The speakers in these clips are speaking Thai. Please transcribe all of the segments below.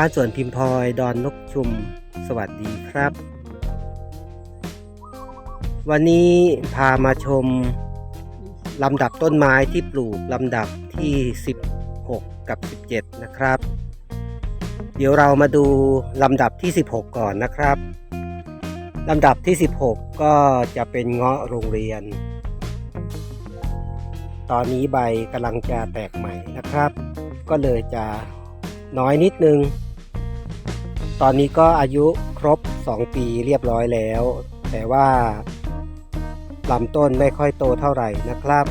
บ้านสวนพิมพ์พลอย ดอนนกชุม สวัสดีครับ วันนี้พามาชมลำดับต้นไม้ที่ปลูกลำดับที่ 16 กับ 17 นะครับ เดี๋ยวเรามาดูลำดับที่ 16 ก่อนนะครับลำดับที่ 16 ก็จะเป็นเงาะโรงเรียน ตอนนี้ใบกำลังจะแตกใหม่นะครับ ก็เลยจะน้อยนิดนึง ตอนนี้ก็อายุครบ 2 ปีเรียบร้อยแล้ว แต่ว่าลำต้นไม่ค่อยโตเท่าไหร่นะครับ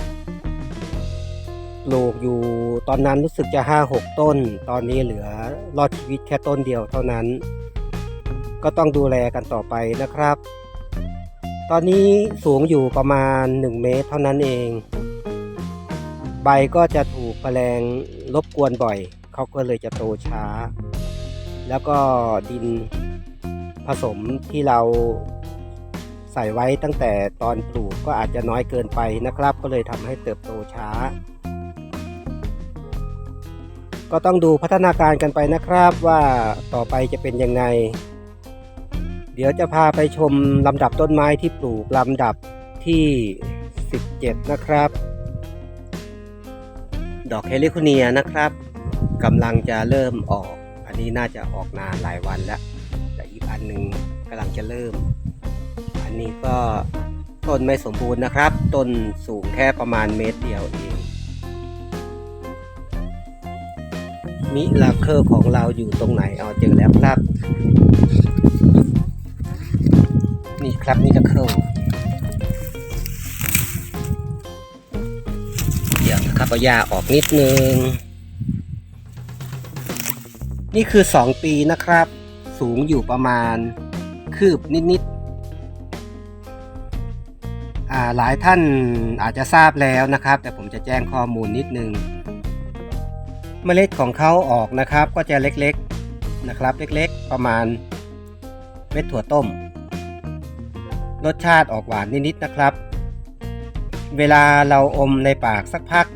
ปลูกอยู่ตอนนั้นรู้สึกจะ 5-6 ต้น ตอนนี้เหลือรอดชีวิตแค่ต้นเดียวเท่านั้น ก็ต้องดูแลกันต่อไปนะครับ ตอนนี้สูงอยู่ประมาณ 1 เมตรเท่านั้นเอง ใบก็จะถูกแมลงรบกวนบ่อย เขาก็เลยจะโตช้า แล้วก็ดินผสมที่เราใส่ไว้ตั้งแต่ตอนปลูกก็อาจจะน้อยเกินไปนะครับ ก็เลยทำให้เติบโตช้า ก็ต้องดูพัฒนาการกันไปนะครับว่าต่อไปจะเป็นยังไง เดี๋ยวจะพาไปชมลำดับต้นไม้ที่ปลูกลำดับที่ 17 นะครับ ดอกเฮลิโคเนียนะครับกำลังจะเริ่มออก นี้น่าจะออกนานหลายวันแล้ว แต่อีกอันหนึ่งกำลังจะเริ่ม อันนี้ก็ต้นไม่สมบูรณ์นะครับ ต้นสูงแค่ประมาณเมตรเดียวเอง มิลาเคอร์ของเราอยู่ตรงไหนเอาเจอแล้วครับ นี่ครับมิลาเคอร์เดี๋ยวนะครับเอาหญ้าออกนิดนึง นี่คือ 2 ปีนะครับ สูงอยู่ประมาณ คืบนิดๆอ่าหลายท่านอาจจะทราบแล้วนะครับ แต่ผมจะแจ้งข้อมูลนิดนึง เมล็ดของเขาออกนะครับ ก็จะเล็กๆนะครับ เล็กๆ ประมาณเม็ดถั่วต้ม รสชาติออกหวานนิดๆนะครับ เวลาเราอมในปากสักพัก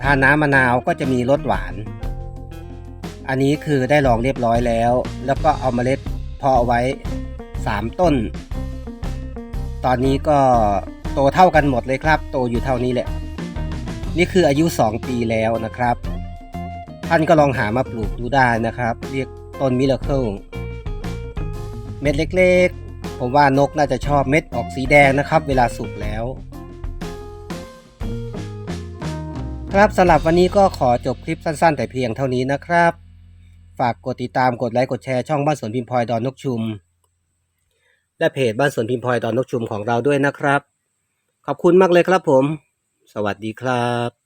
ทานน้ำมะนาวก็จะมีรสหวาน อันนี้คือได้ลองเรียบร้อยแล้ว แล้วก็เอาเมล็ดเพาะไว้ 3 ต้น ตอนนี้ก็โตเท่ากันหมดเลยครับ โตอยู่เท่านี้แหละ นี่คืออายุ 2 ปีแล้วนะครับ ท่านก็ลองหามาปลูกดูได้นะครับ เรียกต้นมิลเคิลเม็ดเล็กๆ ผมว่านกน่าจะชอบเม็ดออกสีแดงนะครับ เวลาสุกแล้วครับสำหรับวันนี้ก็ขอจบคลิปสั้นๆ แต่เพียงเท่านี้นะครับ ฝากกดติดตามกดไลค์กดแชร์ช่องบ้านสวนพิมพ์พลอยดอนนกชุม และเพจบ้านสวนพิมพ์พลอยดอนนกชุมของเราด้วยนะครับ ขอบคุณมากเลยครับผม สวัสดีครับ